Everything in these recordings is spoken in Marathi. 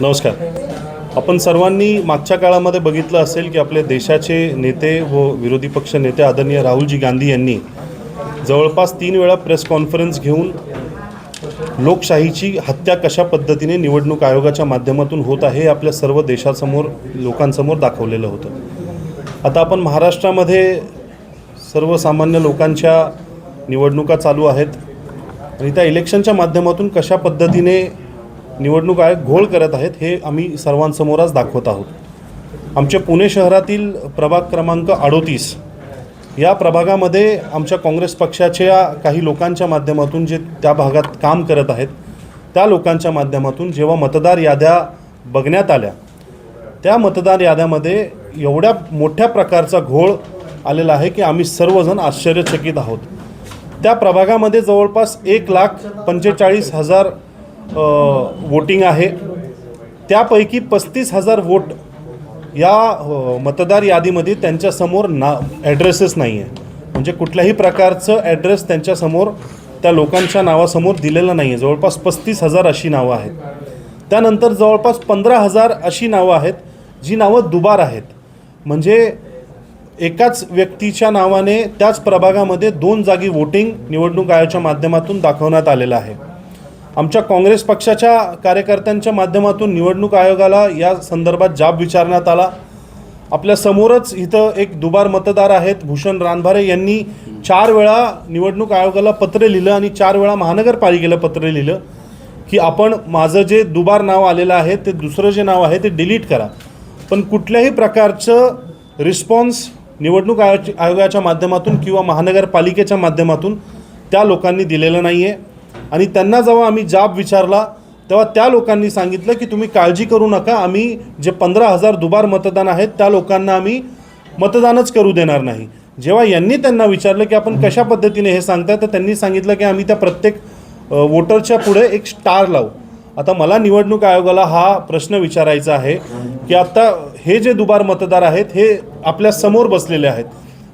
नमस्कार. आपण सर्वांनी मागच्या काळामध्ये बघितलं असेल की आपले देशाचे नेते व विरोधी पक्ष नेते आदरणीय राहुलजी गांधी यांनी जवळपास तीन वेळा प्रेस कॉन्फरन्स घेऊन लोकशाहीची हत्या कशा पद्धतीने निवडणूक आयोगाच्या माध्यमातून होत आहे हे आपल्या सर्व देशासमोर लोकांसमोर दाखवलेलं होतं. आता आपण महाराष्ट्रामध्ये सर्वसामान्य लोकांच्या निवडणुका चालू आहेत. आणि त्या इलेक्शनच्या माध्यमातून कशा पद्धतीने निवडणूक आयोग घोळ करत आहेत हे आम्ही सर्वांसमोरच दाखवत आहोत. आमच्या पुणे शहरातील प्रभाग क्रमांक अडोतीस या प्रभागामध्ये आमच्या काँग्रेस पक्षाच्या काही लोकांच्या माध्यमातून जे त्या भागात काम करत आहेत त्या लोकांच्या माध्यमातून जेव्हा मतदार याद्या बघण्यात आल्या त्या मतदार याद्यामध्ये एवढ्या मोठ्या प्रकारचा घोळ आलेला आहे की आम्ही सर्वजण आश्चर्यचकित आहोत. त्या प्रभागामध्ये जवळपास एक लाख पंचेचाळीस हजार वोटिंग आहे. त्यापैकी पस्तीस हजार वोट या मतदार यादीमध्ये त्यांच्यासमोर ना ॲड्रेसेस नाही आहे म्हणजे कुठल्याही प्रकारचं ॲड्रेस त्यांच्यासमोर त्या लोकांच्या नावासमोर दिलेलं नाही आहे जवळपास पस्तीस हजार अशी नावं आहेत. त्यानंतर जवळपास पंधरा हजार अशी नावं आहेत जी नावं दुबार आहेत. म्हणजे एकाच व्यक्तीच्या नावाने त्याच प्रभागामध्ये दोन जागी वोटिंग निवडणूक आयोगाच्या माध्यमातून दाखवण्यात आलेलं आहे. आमच्या काँग्रेस पक्षाच्या कार्यकर्त्यांच्या माध्यमातून निवडणूक आयोगाला या संदर्भात जाब विचारण्यात आला. आपल्या समोरच इथं एक दुबार मतदार आहेत भूषण रानभारे यांनी चार वेळा निवडणूक आयोगाला पत्र लिहिलं आणि चार वेळा महानगरपालिकेला पत्र लिहिलं की आपण माझं जे दुबार नाव आलेलं आहे ते दुसरं जे नाव आहे ते डिलीट करा. पण कुठल्याही प्रकारचं रिस्पॉन्स निवडणूक आयोग आयोगाच्या माध्यमातून किंवा महानगरपालिकेच्या माध्यमातून त्या लोकांनी दिलेलं नाही आहे आणि त्यांना जेव्हा आम्ही जाब विचारला तेव्हा त्या लोकांनी सांगितलं की तुम्ही काळजी करू नका आम्ही जे पंधरा हजार दुबार मतदान आहेत त्या लोकांना आम्ही मतदानच करू देणार नाही. जेव्हा यांनी त्यांना विचारलं की आपण कशा पद्धतीने हे सांगताय तर त्यांनी सांगितलं की आम्ही त्या प्रत्येक वोटरच्या पुढे एक स्टार लावू. आता मला निवडणूक आयोगाला हा प्रश्न विचारायचा आहे की आता हे जे दुबार मतदार आहेत हे आपल्यासमोर बसलेले आहेत.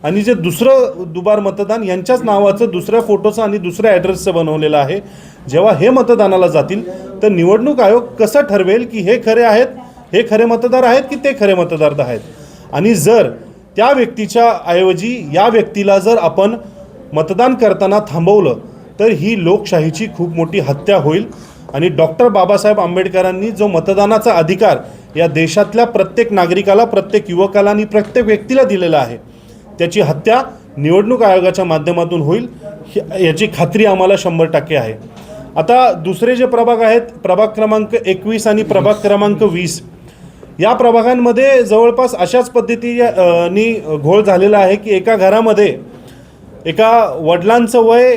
आणि जे दुसरं दुबार मतदान यांच्याच नावाचं दुसऱ्या फोटोचं आणि दुसऱ्या ॲड्रेसचं बनवलेलं आहे. जेव्हा हे मतदानाला जातील तर निवडणूक आयोग कसं ठरवेल की हे खरे आहेत हे खरे मतदार आहेत की ते खरे मतदार आहेत? आणि जर त्या व्यक्तीच्या ऐवजी या व्यक्तीला जर आपण मतदान करताना थांबवलं तर ही लोकशाहीची खूप मोठी हत्या होईल. आणि डॉक्टर बाबासाहेब आंबेडकरांनी जो मतदानाचा अधिकार या देशातल्या प्रत्येक नागरिकाला प्रत्येक युवकाला आणि प्रत्येक व्यक्तीला दिलेला आहे त्याची हत्या निवडणूक आयोगाच्या माध्यमातून होईल याची खात्री आम्हाला शंभर टक्के आहे. आता दुसरे जे प्रभाग आहेत प्रभाग क्रमांक एकवीस आणि प्रभाग क्रमांक वीस या प्रभागांमध्ये जवळपास अशाच पद्धतीने घोळ झालेला आहे की एका घरामध्ये एका वडिलांचं वय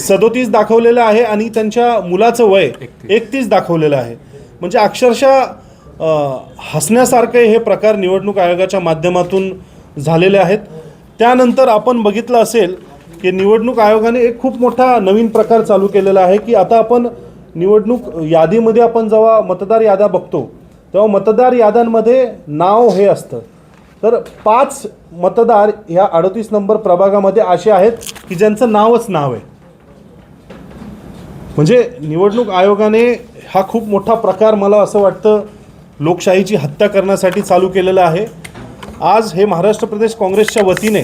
सदोतीस. दाखवलेलं आहे आणि त्यांच्या मुलाचं वय एकतीस. दाखवलेलं आहे. म्हणजे अक्षरशः हसण्यासारखे हे प्रकार निवडणूक आयोगाच्या माध्यमातून झालेले आहेत. त्यानंतर आपण बघितलं असेल की निवडणूक आयोगाने एक खूप मोठा नवीन प्रकार चालू केलेला आहे की आता आपण निवडणूक यादीमध्ये आपण जेव्हा मतदार याद्या बघतो तेव्हा मतदार याद्यांमध्ये नाव हे असतं. तर पाच मतदार ह्या अडतीस नंबर प्रभागामध्ये असे आहेत की ज्यांचं नावच नाव आहे. म्हणजे निवडणूक आयोगाने हा खूप मोठा प्रकार मला असं वाटतं लोकशाहीची हत्या करण्यासाठी चालू केलेला आहे. आज हे महाराष्ट्र प्रदेश काँग्रेसच्या वतीने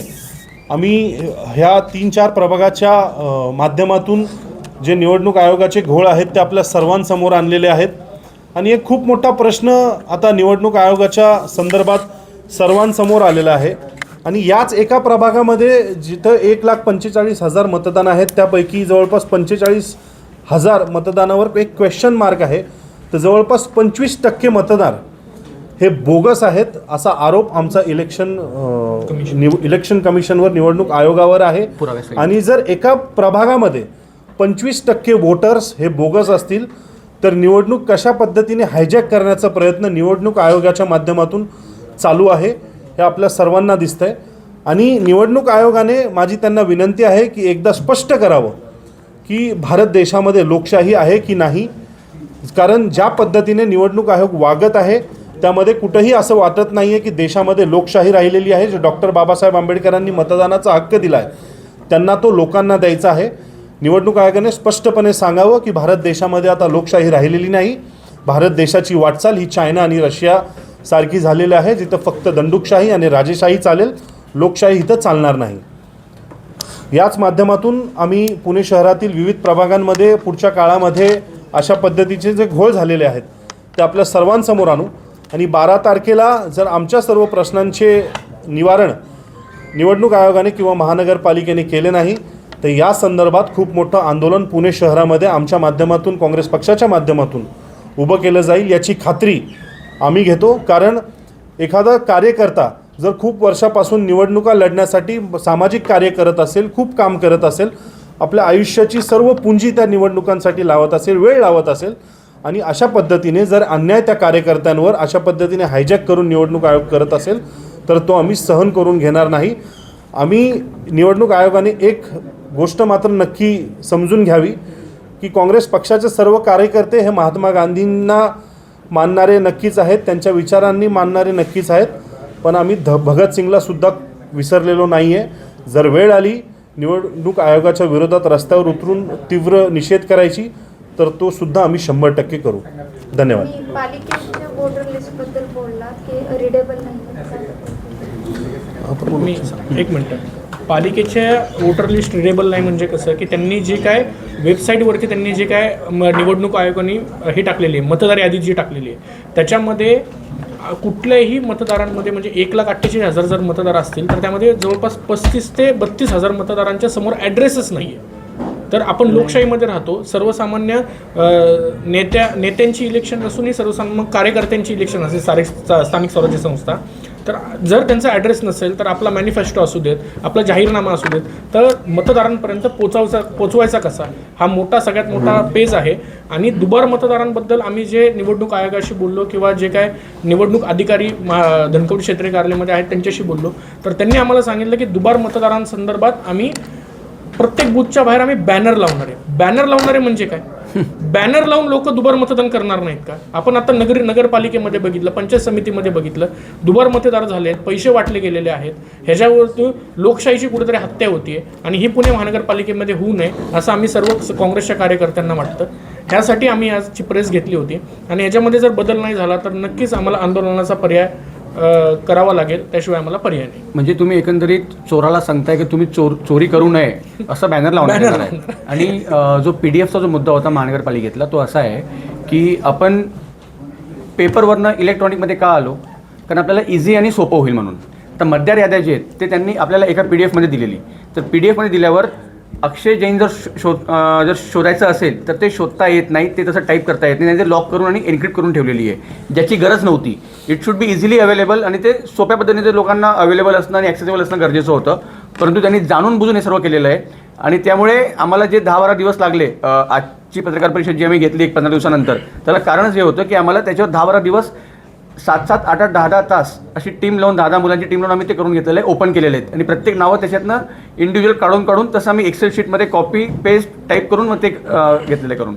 आम्ही ह्या तीन चार प्रभागाच्या माध्यमातून जे निवडणूक आयोगाचे घोळ आहेत ते आपल्या सर्वांसमोर आणलेले आहेत. आणि एक खूप मोठा प्रश्न आता निवडणूक आयोगाच्या संदर्भात सर्वांसमोर आलेला आहे. आणि याच एका प्रभागामध्ये जिथं एक लाख पंचेचाळीस हजार मतदान आहेत त्यापैकी जवळपास पंचेचाळीस हजार मतदानावर एक क्वेश्चन मार्क आहे. तर जवळपास पंचवीस टक्के मतदार हे बोगस आहेत असा आरोप आमचा इलेक्शन निव इलेक्शन कमिशनवर निवडणूक आयोगावर आहे. आणि जर एका प्रभागामध्ये पंचवीस टक्के वोटर्स हे बोगस असतील तर निवडणूक कशा पद्धतीने हायजॅक करण्याचा प्रयत्न निवडणूक आयोगाच्या माध्यमातून चालू आहे हे आपल्या सर्वांना दिसतंय. आणि निवडणूक आयोगाने माझी त्यांना विनंती आहे की एकदा स्पष्ट करावं की भारत देशामध्ये लोकशाही आहे की नाही. कारण ज्या पद्धतीने निवडणूक आयोग वागत आहे त्यामध्ये कुठंही असं वाटत नाही आहे की देशामध्ये लोकशाही राहिलेली आहे. जे डॉक्टर बाबासाहेब आंबेडकरांनी मतदानाचा हक्क दिला आहे त्यांना तो लोकांना द्यायचा आहे. निवडणूक आयोगाने स्पष्टपणे सांगावं की भारत देशामध्ये आता लोकशाही राहिलेली नाही. भारत देशाची वाटचाल ही चायना आणि रशिया सारखी झालेली आहे जिथं फक्त दंडुकशाही आणि राजेशाही चालेल लोकशाही इथं चालणार नाही. याच माध्यमातून आम्ही पुणे शहरातील विविध प्रभागांमध्ये पुढच्या काळामध्ये अशा पद्धतीचे जे घोळ झालेले आहेत ते आपल्या सर्वांसमोर आणू. आणि बारा तारखेला जर आमच्या सर्व प्रश्नांचे निवारण निवडणूक आयोगाने किंवा महानगरपालिकेने केले नाही तर या संदर्भात खूप मोठं आंदोलन पुणे शहरामध्ये आमच्या माध्यमातून काँग्रेस पक्षाच्या माध्यमातून उभं केलं जाईल याची खात्री आम्ही घेतो. कारण एखादा कार्यकर्ता जर खूप वर्षापासून निवडणुका लढण्यासाठी सामाजिक कार्य करत असेल खूप काम करत असेल आपल्या आयुष्याची सर्व पुंजी त्या निवडणुकांसाठी लावत असेल वेळ लावत असेल आणि अशा पद्धतीने जर अन्याय त्या कार्यकर्त्यांवर अशा पद्धतीने हायजॅक करून निवडणूक आयोग करत असेल तर तो आम्ही सहन करून घेणार नाही. आम्ही निवडणूक आयोगाने एक गोष्ट मात्र नक्की समजून घ्यावी की काँग्रेस पक्षाचे सर्व कार्यकर्ते हे महात्मा गांधींना मानणारे नक्कीच आहेत त्यांच्या विचारांनी मानणारे नक्कीच आहेत पण आम्ही ध भगतसिंगला सुद्धा विसरलेलो नाही आहे जर वेळ आली निवडणूक आयोगाच्या विरोधात रस्त्यावर उतरून तीव्र निषेध करायची तर तो सुद्धा आम्ही शंभर टक्के करू. धन्यवाद. एक मिनटं. पालिकेच्या वोटर लिस्ट रिडेबल नाही म्हणजे कसं? की त्यांनी जे काय वेबसाईटवरती त्यांनी जे काय म- निवडणूक आयोगाने हे टाकलेली आहे मतदार यादी जी टाकलेली आहे. त्याच्यामध्ये कुठल्याही मतदारांमध्ये म्हणजे एक लाख अठ्ठेचाळीस हजार जर मतदार असतील तर त्यामध्ये जवळपास पस्तीस ते बत्तीस हजार मतदारांच्या समोर ॲड्रेसच नाही आहे तर आपण लोकशाहीमध्ये राहतो सर्वसामान्य नेत्या नेत्यांची इलेक्शन नसूनही सर्वसामान्य कार्यकर्त्यांची इलेक्शन असेल सारे स्थानिक स्वराज्य संस्था. तर जर त्यांचा ॲड्रेस नसेल तर आपला मॅनिफेस्टो असू देत आपला जाहीरनामा असू देत तर मतदारांपर्यंत पोचावचा पोचवायचा कसा? हा मोठा सगळ्यात मोठा पेज आहे. आणि दुबार मतदारांबद्दल आम्ही जे निवडणूक आयोगाशी बोललो किंवा जे काय निवडणूक अधिकारी धनकवडी क्षेत्रीय कार्यालयामध्ये आहेत त्यांच्याशी बोललो तर त्यांनी आम्हाला सांगितलं की दुबार मतदारांसंदर्भात आम्ही प्रत्येक बूथच्या बाहेर आम्ही बॅनर लावणार आहे. बॅनर लावणारे म्हणजे काय? बॅनर लावून लोक दुबार मतदान करणार नाहीत का? आपण आता नगरी नगरपालिकेमध्ये बघितलं पंचायत समितीमध्ये बघितलं दुबार मतदार झाले आहेत पैसे वाटले गेलेले आहेत. ह्याच्यावरती लोकशाहीची कुठेतरी हत्या होतीये आणि ही पुणे महानगरपालिकेमध्ये होऊ नये असं आम्ही सर्व काँग्रेसच्या कार्यकर्त्यांना वाटतं. ह्यासाठी आम्ही आजची प्रेस घेतली होती. आणि याच्यामध्ये जर बदल नाही झाला तर नक्कीच आम्हाला आंदोलनाचा पर्याय करावा लागेल त्याशिवाय आम्हाला पर्याय नाही. म्हणजे तुम्ही एकंदरीत चोराला सांगताय की तुम्ही चोर चोरी करू नये असं बॅनर येणार आहे. आणि जो पी डी एफचा जो मुद्दा होता महानगरपालिकेतला तो असा आहे की आपण पेपरवरनं इलेक्ट्रॉनिकमध्ये का आलो? कारण आपल्याला इझी आणि सोपं होईल म्हणून. तर मतदार याद्या जे आहेत ते त्यांनी आपल्याला एका पी डी एफमध्ये दिलेली. तर पी डी एफमध्ये दिल्यावर अक्षय जैन जर शो- शोध जर शोधायचं असेल तर ते शोधता येत नाही ते तसं टाईप करता येत नाही ते लॉक करून आणि एन्क्रिप्ट करून ठेवलेली आहे. ज्याची गरज नव्हती. It should be easily available आणि ते सोप्या पद्धतीने ते लोकांना अवेलेबल असणं आणि ॲक्सेसेबल असणं गरजेचं होतं. परंतु त्यांनी जाणून बुजून हे सर्व केलेलं आहे. आणि त्यामुळे आम्हाला जे दहा बारा दिवस लागले आजची पत्रकार परिषद जी आम्ही घेतली एक पंधरा दिवसानंतर त्याला कारणच हे होतं की आम्हाला त्याच्यावर दहा बारा दिवस सात सात आठ आठ दहा दहा तास अशी टीम लावून दहा दहा मुलांची टीम लावून आम्ही ते करून घेतलेलं आहे ओपन केलेले आहेत आणि प्रत्येक नावं त्याच्यातनं इंडिव्हिज्युअल काढून काढून तसं आम्ही एक्सेल शीटमध्ये कॉपी पेस्ट टाईप करून मग ते घेतलेलं आहे करून.